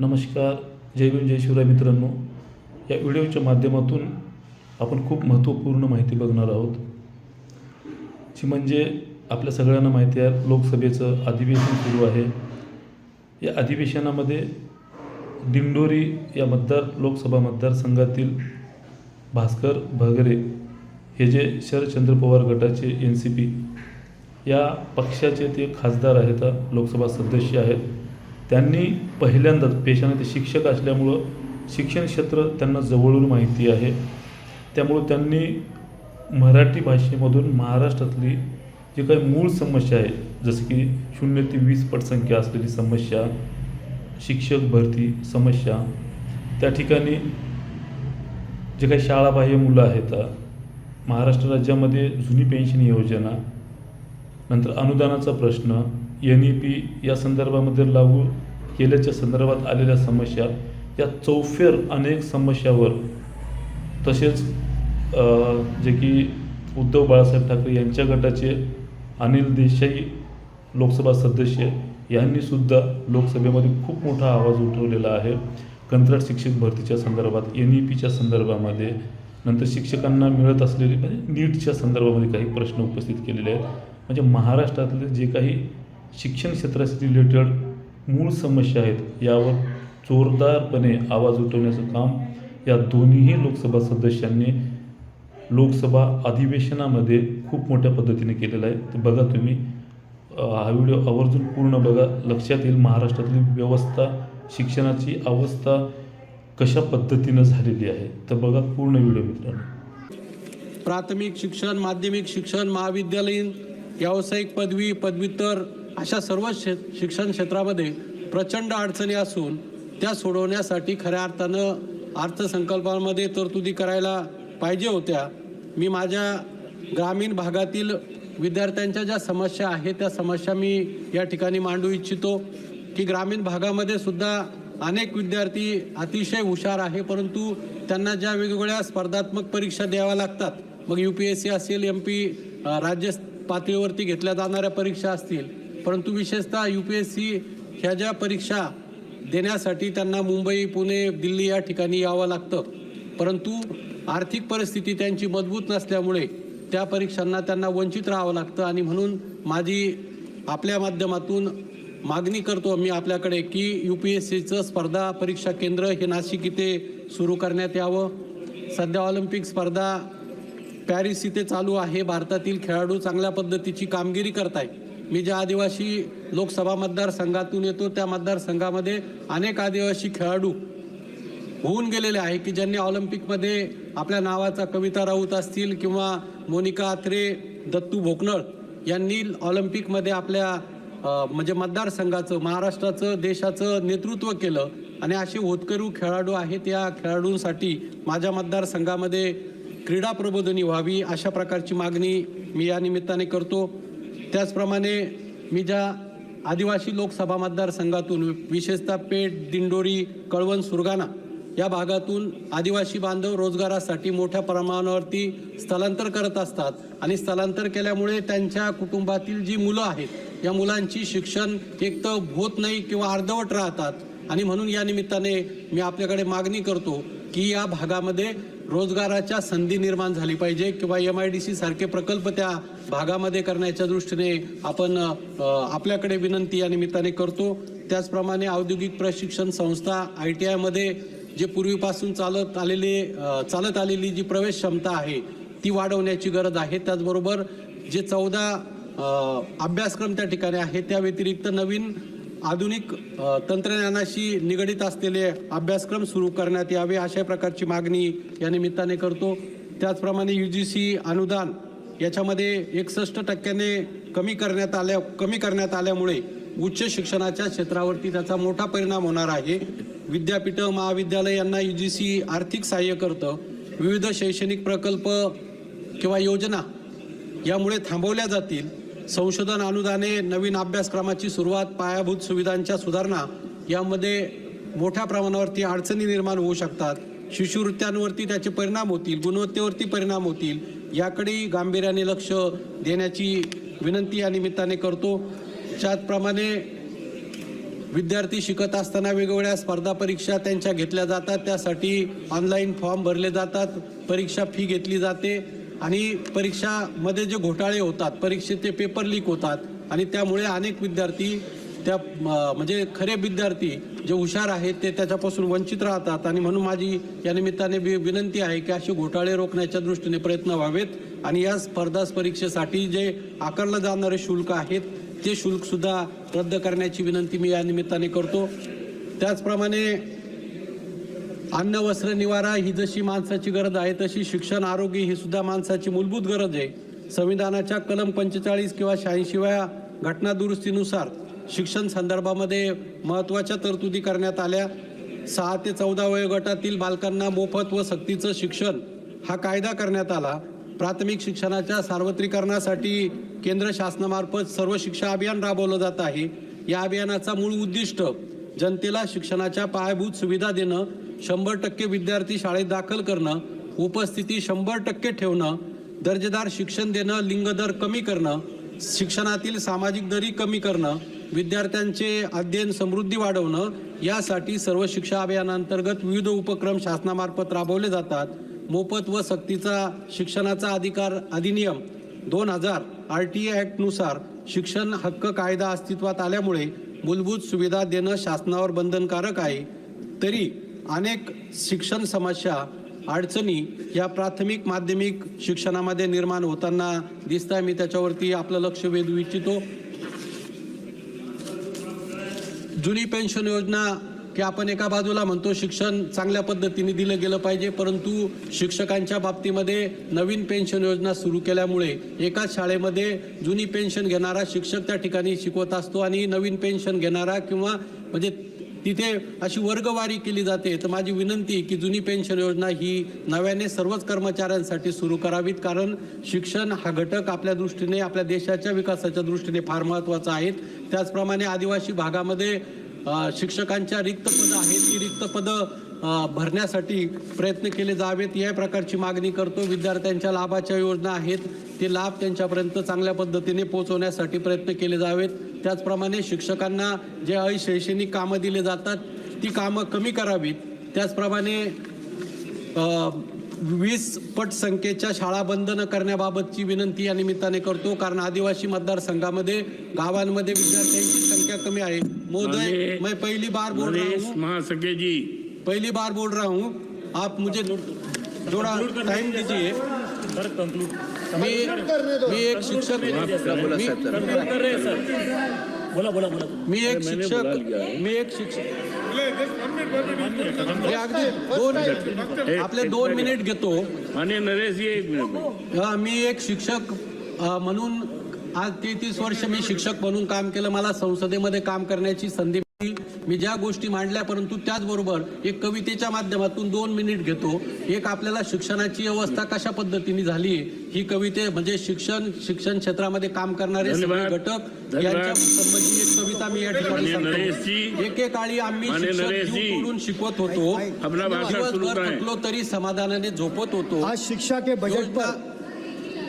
नमस्कार. जय भीम जय शिवराय मित्रांनो. या व्हिडिओच्या माध्यमातून आपण खूप महत्त्वपूर्ण माहिती बघणार आहोत जी म्हणजे आपल्या सगळ्यांना माहिती आहे लोकसभेचं अधिवेशन सुरू आहे. या अधिवेशनामध्ये दिंडोरी या मतदार लोकसभा मतदारसंघातील भास्कर भगरे हे जे शरदचंद्र पवार गटाचे एन सी पी या पक्षाचे ते खासदार आहेत लोकसभा सदस्य आहेत. त्यांनी पहिल्यांदाच पेशाने ते शिक्षक असल्यामुळं शिक्षण क्षेत्र त्यांना जवळून माहिती आहे. त्यामुळं त्यांनी मराठी भाषेमधून महाराष्ट्रातली जी काही मूळ समस्या आहे जसं की शून्य ते वीस पटसंख्या असलेली समस्या शिक्षक भरती समस्या त्या ठिकाणी जे काही शाळाबाह्य मुलं आहेत महाराष्ट्र राज्यामध्ये जुनी पेन्शन योजना नंतर अनुदानाचा प्रश्न एन ई पी या संदर्भामध्ये लागू केल्याच्या संदर्भात आलेल्या समस्या या चौफेर अनेक समस्यावर तसेच जे की उद्धव बाळासाहेब ठाकरे यांच्या गटाचे अनिल देसाई लोकसभा सदस्य यांनीसुद्धा लोकसभेमध्ये खूप मोठा आवाज उठवलेला आहे. कंत्राट शिक्षक भरतीच्या संदर्भात एन ई पीच्या संदर्भामध्ये नंतर शिक्षकांना मिळत असलेले म्हणजे नीटच्या संदर्भामध्ये काही प्रश्न उपस्थित केलेले आहेत. म्हणजे महाराष्ट्रातले जे काही शिक्षण क्षेत्राशी रिलेटेड मूळ समस्या आहेत यावर जोरदारपणे आवाज उठवण्याचं काम या दोन्हीही लोकसभा सदस्यांनी लोकसभा अधिवेशनामध्ये खूप मोठ्या पद्धतीने केलेलं आहे. तर बघा तुम्ही हा व्हिडिओ आवर्जून पूर्ण बघा. लक्षात येईल महाराष्ट्रातली व्यवस्था शिक्षणाची अवस्था कशा पद्धतीनं झालेली आहे. तर बघा पूर्ण व्हिडिओ मित्रांनो. प्राथमिक शिक्षण माध्यमिक शिक्षण महाविद्यालयीन व्यावसायिक पदवी पदव्युत्तर अशा सर्व शे शिक्षण क्षेत्रामध्ये प्रचंड अडचणी असून त्या सोडवण्यासाठी खऱ्या अर्थानं अर्थसंकल्पामध्ये तरतुदी करायला पाहिजे होत्या. मी माझ्या ग्रामीण भागातील विद्यार्थ्यांच्या ज्या समस्या आहेत त्या समस्या मी या ठिकाणी मांडू इच्छितो. की ग्रामीण भागामध्ये सुद्धा अनेक विद्यार्थी अतिशय हुशार आहे परंतु त्यांना ज्या वेगवेगळ्या स्पर्धात्मक परीक्षा द्याव्या लागतात मग यू पी एस सी असेल एम पी राज्य पातळीवरती घेतल्या जाणाऱ्या परीक्षा असतील परंतु विशेषतः यू पी एस सी ह्या ज्या परीक्षा देण्यासाठी त्यांना मुंबई पुणे दिल्ली या ठिकाणी यावं लागतं. परंतु आर्थिक परिस्थिती त्यांची मजबूत नसल्यामुळे त्या परीक्षांना त्यांना वंचित राहावं लागतं आणि म्हणून माझी आपल्या माध्यमातून मागणी करतो मी आपल्याकडे की यू पी एस सीचं स्पर्धा परीक्षा केंद्र हे नाशिक इथे सुरू करण्यात यावं. सध्या ऑलिम्पिक स्पर्धा पॅरिस इथे चालू आहे. भारतातील खेळाडू चांगल्या पद्धतीची कामगिरी करत आहेत मी ज्या आदिवासी लोकसभा मतदारसंघातून येतो त्या मतदारसंघामध्ये अनेक आदिवासी खेळाडू होऊन गेलेले आहे की ज्यांनी ऑलिम्पिकमध्ये आपल्या नावाचा कविता राऊत असतील किंवा मोनिका आत्रे दत्तू भोकनळ यांनी ऑलिम्पिकमध्ये आपल्या म्हणजे मतदारसंघाचं महाराष्ट्राचं देशाचं नेतृत्व केलं. आणि असे होतकरू खेळाडू आहेत या खेळाडूंसाठी माझ्या मतदारसंघामध्ये क्रीडा प्रबोधनी व्हावी अशा प्रकारची मागणी मी या निमित्ताने करतो. त्याचप्रमाणे मी ज्या आदिवासी लोकसभा मतदारसंघातून विशेषतः पेठ दिंडोरी कळवण सुरगाणा या भागातून आदिवासी बांधव रोजगारासाठी मोठ्या प्रमाणावरती स्थलांतर करत असतात आणि स्थलांतर केल्यामुळे त्यांच्या कुटुंबातील जी मुलं आहेत या मुलांची शिक्षण एक तर होत नाही किंवा अर्धवट राहतात. आणि म्हणून या निमित्ताने मी आपल्याकडे मागणी करतो की या भागामध्ये रोजगाराच्या संधी निर्माण झाली पाहिजे किंवा एम आय डी सी सारखे प्रकल्प त्या भागामध्ये करण्याच्या दृष्टीने आपण आपल्याकडे विनंती या निमित्ताने करतो. त्याचप्रमाणे औद्योगिक प्रशिक्षण संस्था आय टी आयमध्ये जे पूर्वीपासून चालत आलेले चालत आलेली जी प्रवेश क्षमता आहे ती वाढवण्याची गरज आहे. त्याचबरोबर जे चौदा अभ्यासक्रम त्या ठिकाणी आहेत त्या व्यतिरिक्त नवीन आधुनिक तंत्रज्ञानाशी निगडित असलेले अभ्यासक्रम सुरू करण्यात यावे अशा प्रकारची मागणी या निमित्ताने करतो. त्याचप्रमाणे यू जी सी अनुदान याच्यामध्ये एकसष्ट टक्क्याने कमी करण्यात आल्या कमी करण्यात आल्यामुळे उच्च शिक्षणाच्या क्षेत्रावरती त्याचा मोठा परिणाम होणार आहे. विद्यापीठं महाविद्यालय यांना यू जी सी आर्थिक सहाय्य करतं. विविध शैक्षणिक प्रकल्प किंवा योजना यामुळे थांबवल्या जातील. संशोधन अनुदाने नवीन अभ्यासक्रमाची सुरुवात पायाभूत सुविधांच्या सुधारणा यामध्ये मोठ्या प्रमाणावरती अडचणी निर्माण होऊ शकतात. शिष्यवृत्त्यांवरती त्याचे परिणाम होतील गुणवत्तेवरती परिणाम होतील याकडेही गांभीर्याने लक्ष देण्याची विनंती या निमित्ताने करतो. त्याचप्रमाणे विद्यार्थी शिकत असताना वेगवेगळ्या स्पर्धा परीक्षा त्यांच्या घेतल्या जातात त्यासाठी ऑनलाईन फॉर्म भरले जातात परीक्षा फी घेतली जाते. आणि परीक्षामध्ये जे घोटाळे होतात परीक्षेचे पेपर लीक होतात आणि त्यामुळे अनेक विद्यार्थी त्या म्हणजे खरे विद्यार्थी जे हुशार आहेत ते त्याच्यापासून वंचित राहतात आणि म्हणून माझी या निमित्ताने विनंती आहे की असे घोटाळे रोखण्याच्या दृष्टीने प्रयत्न व्हावेत आणि या स्पर्धा परीक्षेसाठी जे आकारलं जाणारे शुल्क आहेत ते शुल्कसुद्धा रद्द करण्याची विनंती मी या निमित्ताने करतो. त्याचप्रमाणे अन्न वस्त्र निवारा ही जशी माणसाची गरज आहे तशी शिक्षण आरोग्य ही सुद्धा माणसाची मूलभूत गरज आहे. संविधानाच्या कलम पंचेचाळीस किंवा शहाऐंशीव्या घटना दुरुस्तीनुसार शिक्षण संदर्भामध्ये महत्त्वाच्या तरतुदी करण्यात आल्या. सहा ते चौदा वयोगटातील बालकांना मोफत व सक्तीचं शिक्षण हा कायदा करण्यात आला. प्राथमिक शिक्षणाच्या सार्वत्रिकरणासाठी केंद्र शासनामार्फत सर्व शिक्षा अभियान राबवलं जात आहे. या अभियानाचा मूळ उद्दिष्ट जनतेला शिक्षणाच्या पायाभूत सुविधा देणं शंभर टक्के विद्यार्थी शाळेत दाखल करणं उपस्थिती शंभर टक्के ठेवणं दर्जेदार शिक्षण देणं लिंगदर कमी करणं शिक्षणातील सामाजिक दरी कमी करणं विद्यार्थ्यांचे अध्ययन समृद्धी वाढवणं यासाठी सर्व शिक्षा अभियानांतर्गत विविध उपक्रम शासनामार्फत राबवले जातात. मोफत व सक्तीचा शिक्षणाचा अधिकार अधिनियम दोन हजार आर टी ए ॲक्टनुसार शिक्षण हक्क कायदा अस्तित्वात आल्यामुळे मूलभूत सुविधा देणं शासनावर बंधनकारक आहे. तरी अनेक शिक्षण समस्या अडचणी या प्राथमिक माध्यमिक शिक्षणामध्ये निर्माण होताना दिसत आहे मी त्याच्यावरती आपलं लक्ष वेधू इच्छितो. जुनी पेन्शन योजना की आपण एका बाजूला म्हणतो शिक्षण चांगल्या पद्धतीने दिलं गेलं पाहिजे परंतु शिक्षकांच्या बाबतीमध्ये नवीन पेन्शन योजना सुरू केल्यामुळे एकाच शाळेमध्ये जुनी पेन्शन घेणारा शिक्षक त्या ठिकाणी शिकवत असतो आणि नवीन पेन्शन घेणारा किंवा म्हणजे तिथे अशी वर्गवारी केली जाते. तर माझी विनंती की जुनी पेन्शन योजना ही नव्याने सर्वच कर्मचाऱ्यांसाठी सुरू करावीत. कारण शिक्षण हा घटक आपल्या दृष्टीने आपल्या देशाच्या विकासाच्या दृष्टीने फार महत्त्वाचा आहे. त्याचप्रमाणे आदिवासी भागामध्ये शिक्षकांच्या रिक्त पदं आहेत ती रिक्त पदं भरण्यासाठी प्रयत्न केले जावेत या प्रकारची मागणी करतो. विद्यार्थ्यांच्या लाभाच्या योजना आहेत. ते लाभ त्यांच्यापर्यंत चांगल्या पद्धतीने पोहोचवण्यासाठी प्रयत्न केले जावेत. त्याचप्रमाणे शिक्षकांना जे अशैक्षणिक कामं दिले जातात ती कामं कमी करावीत. त्याचप्रमाणे वीस पट संख्येच्या शाळा बंद न करण्याबाबतची विनंती या निमित्ताने करतो कारण आदिवासी मतदारसंघामध्ये गावांमध्ये विद्यार्थ्यांची संख्या कमी आहे. महोदय माननीय- मैं पहली बार बोल रहा हूँ. जी पहली बार बोल रहा हूँ. आप मुझे थोड़ा टाइम दीजिए। मी मी एक शिक्षक मी- बोला बोला बोला मी एक शिक्षक। मी एक शिक्षक अगदी दोन आपले दोन मिनिट. घेतो. माननीय नरेश जी एक मिनिट. हा, मी एक शिक्षक म्हणून आज तेहतीस वर्ष मी शिक्षक म्हणून काम केलं. मला संसदेमध्ये काम करण्याची संधी मी ज्या गोष्टी मांडल्या परंतु त्याचबरोबर एक कवितेच्या माध्यमातून दोन मिनिट घेतो एक आपल्याला शिक्षणाची व्यवस्था कशा पद्धतीने झाली ही कविते म्हणजे शिक्षण शिक्षण क्षेत्रामध्ये काम करणारे सगळे धन्यवाद. घटक धन्यवाद. यांच्या संबंधी एक कविता मी या ठिकाणी. एकेकाळी आम्ही तोडून शिकवत होतो दिवसभर. थकलो तरी समाधानाने झोपत होतो आज शिक्षा के बजट पर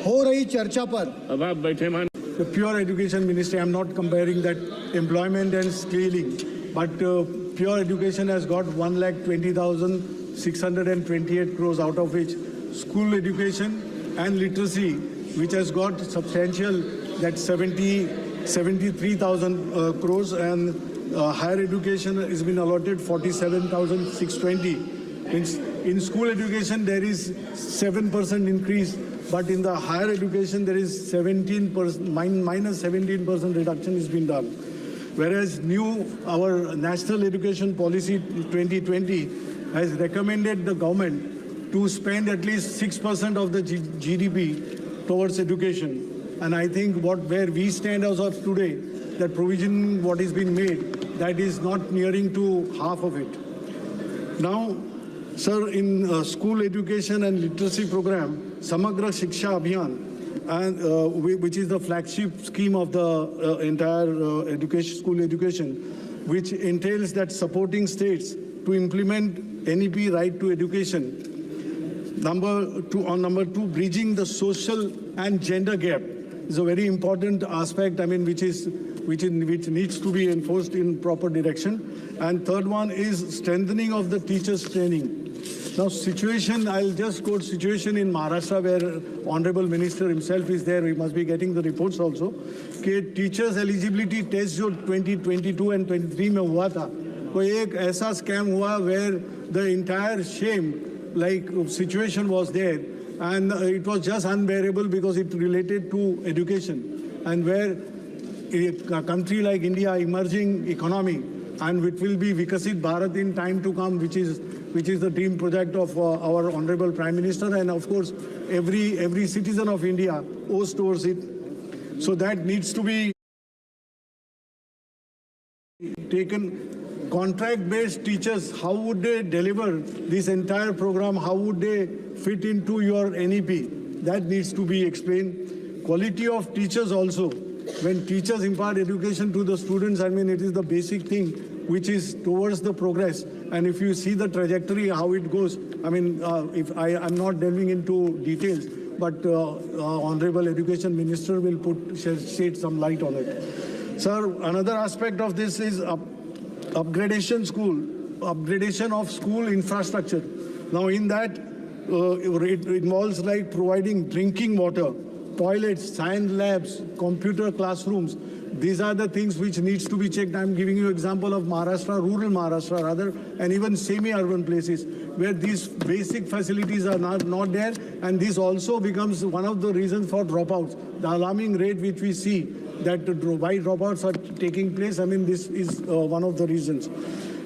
हो रही चर्चा पर अब आप बैठे मान The pure education ministry, I'm not comparing that employment and scaling, but uh, pure education has got 1 lakh 20,628 crores out of which school education and literacy, which has got substantial, that 70, 73,000 uh, crores and uh, higher education has been allotted 47,620. In, in school education, there is 7% increase, but in the higher education, there is 17%, min- minus 17% reduction has been done. Whereas new, our National Education Policy 2020 has recommended the government to spend at least 6% of the GDP towards education. And I think what, where we stand as of today, that provision what is being made, that is not nearing to half of it. Now, sir, in uh, school education and literacy program, Samagra Shiksha Abhiyan, and uh, whi- which is the flagship scheme of the uh, entire uh, education, school education, which entails that supporting states to implement NEP right to education. Number two, on number two, bridging the social and gender gap is a very important aspect. I mean, which is which, in, which needs to be enforced in proper direction. And third one is strengthening of the teachers' training. Now, situation, I'll just quote situation in Maharashtra where Honorable Minister himself is there. We must be getting the reports also. कि teachers eligibility taste जो 2022 end 23 में हुआ था वो एक ऐसा scam हुआ where the entire shame like situation was there and it was just unbearable because it related to education and where a country like India, emerging economy, and it will be Vikasit Bharat in time to come, which is which is the dream project of uh, our honorable Prime Minister, and of course, every every citizen of India owes towards it. So that needs to be taken contract-based teachers, how would they deliver this entire program? How would they fit into your NEP? That needs to be explained. Quality of teachers also. When teachers impart education to the students, I mean, it is the basic thing which is towards the progress. And if you see the trajectory, how it goes, I mean, uh, if I, I'm not delving into details, but uh, uh, Honorable Education Minister will put shed, some light on it. Sir, another aspect of this is up, upgradation school, upgradation of school infrastructure. Now, in that, uh, it involves like providing drinking water, toilets, science labs, computer classrooms. These are the things which needs to be checked. I'm giving you example of Maharashtra, rural Maharashtra rather, and even semi-urban places where these basic facilities are not, not there. And this also becomes one of the reasons for dropouts. The alarming rate which we see that why dropouts are taking place, I mean, this is uh, one of the reasons.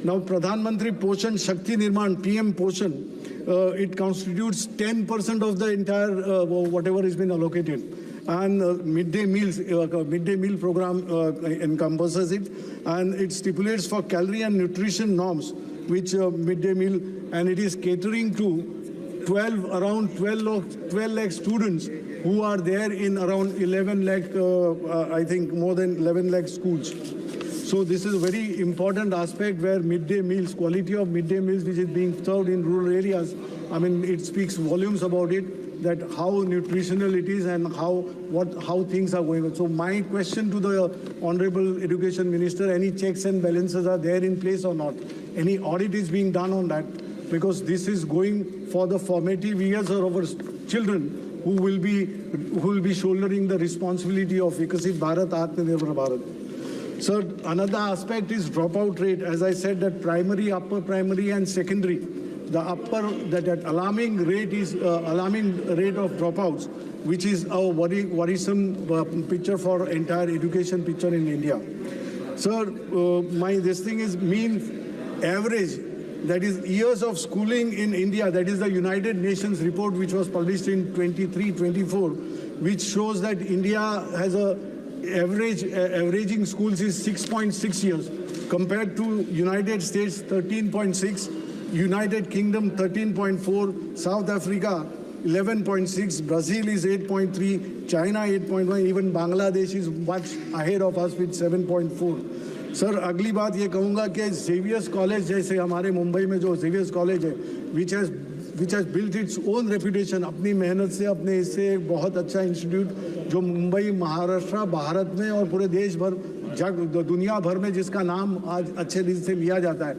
Now, Pradhan Mantri Poshan Shakti Nirman, PM Poshan, uh, it constitutes 10% of the entire uh, whatever has been allocated. And uh, midday meals, uh, midday meal program uh, encompasses it, and it stipulates for calorie and nutrition norms, which uh, midday meal, and it is catering to 12 around 12 lakh, 12 lakh students who are there in around 11 lakh, uh, uh, I think more than 11 lakh schools. So this is a very important aspect where midday meals, quality of midday meals which is being served in rural areas, I mean, it speaks volumes about it, that how nutritional it is and how, what, how things are going on. So my question to the Honorable Education Minister, any checks and balances are there in place or not? Any audit is being done on that? Because this is going for the formative years of our children who will be, who will be shouldering the responsibility of Vikasit Bharat, Atmanirbhar Bharat. Sir, another aspect is dropout rate. As I said, that primary, upper primary, and secondary, the upper that, that alarming rate is uh, alarming rate of dropouts, which is a worry, worrisome uh, picture for entire education picture in India. Sir, uh, my this thing is mean average. That is years of schooling in India. That is the United Nations report which was published in 23-24, which shows that India has a average averaging schools is 6.6 years compared to united states 13.6 united kingdom 13.4 south africa 11.6 brazil is 8.3 china 8.1 even bangladesh is much ahead of us with 7.4 sir अगली बात ये कहूँगा कि Xavier's college जैसे हमारे मुंबई में जो Xavier's college है which has which has built its own reputation अपनी मेहनत से, अपने इससे एक बहुत अच्छा इंस्टीट्यूट जो मुंबई, महाराष्ट्र, भारत में और पूरे देश भर, जग, दुनिया भर में जिसका नाम आज अच्छे दिन से लिया जाता है।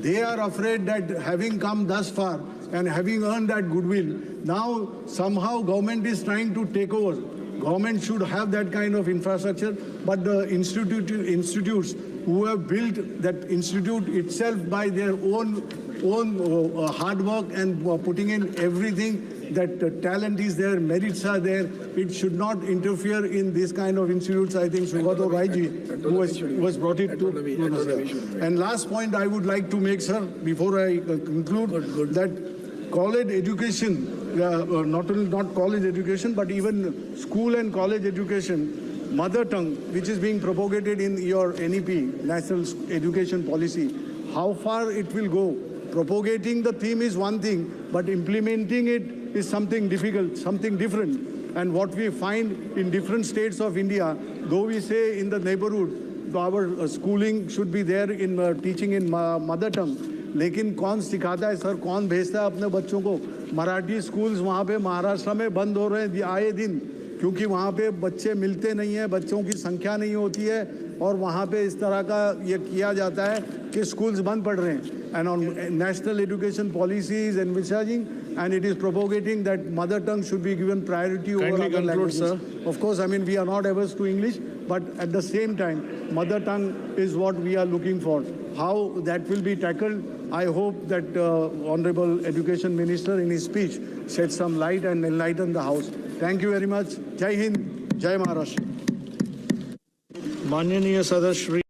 They are afraid that having come thus far and having earned that goodwill, now somehow government is trying to take over. Government should have that kind of infrastructure, but the institute, institutes who have built that institute itself by their own, own uh, hard work and uh, putting in everything that uh, talent is there, merits are there. It should not interfere in this kind of institutes. I think Sugato Raiji, who was, who brought it to, to. And last point I would like to make, sir, before I uh, conclude, that college education, uh, uh, not only not college education, but even school and college education, mother tongue, which is being propagated in your NEP, National Education Policy, how far it will go. Propagating the theme is one thing, but implementing it is something difficult, something different. And what we find in different states of India, though we say in the neighborhood, our schooling should be there in uh, teaching in mother tongue, लेकिन कौन सिखाता है sir कौन भेजता है अपने बच्चों को Marathi schools वहाँ पे महाराष्ट्र में बंद हो रहे हैं आए दिन क्योंकि वहाँ पे बच्चे मिलते नहीं हैं बच्चों की संख्या नहीं होती है और वहाँ पे इस तरह का ये किया जाता है कि स्कूल्स बंद पड़ रहे हैं and on national education policy is envisaging and it is propagating that mother tongue should be given priority over Kindly other conclude, languages. Of course, I mean, we are not averse to English, but at the same time, mother tongue is what we are looking for. How that will be tackled, I hope that uh, Honorable Education Minister in his speech shed some light and enlighten the House. Thank you very much. Jai Hind, Jai Maharashtra. माननीय सदस्य श्री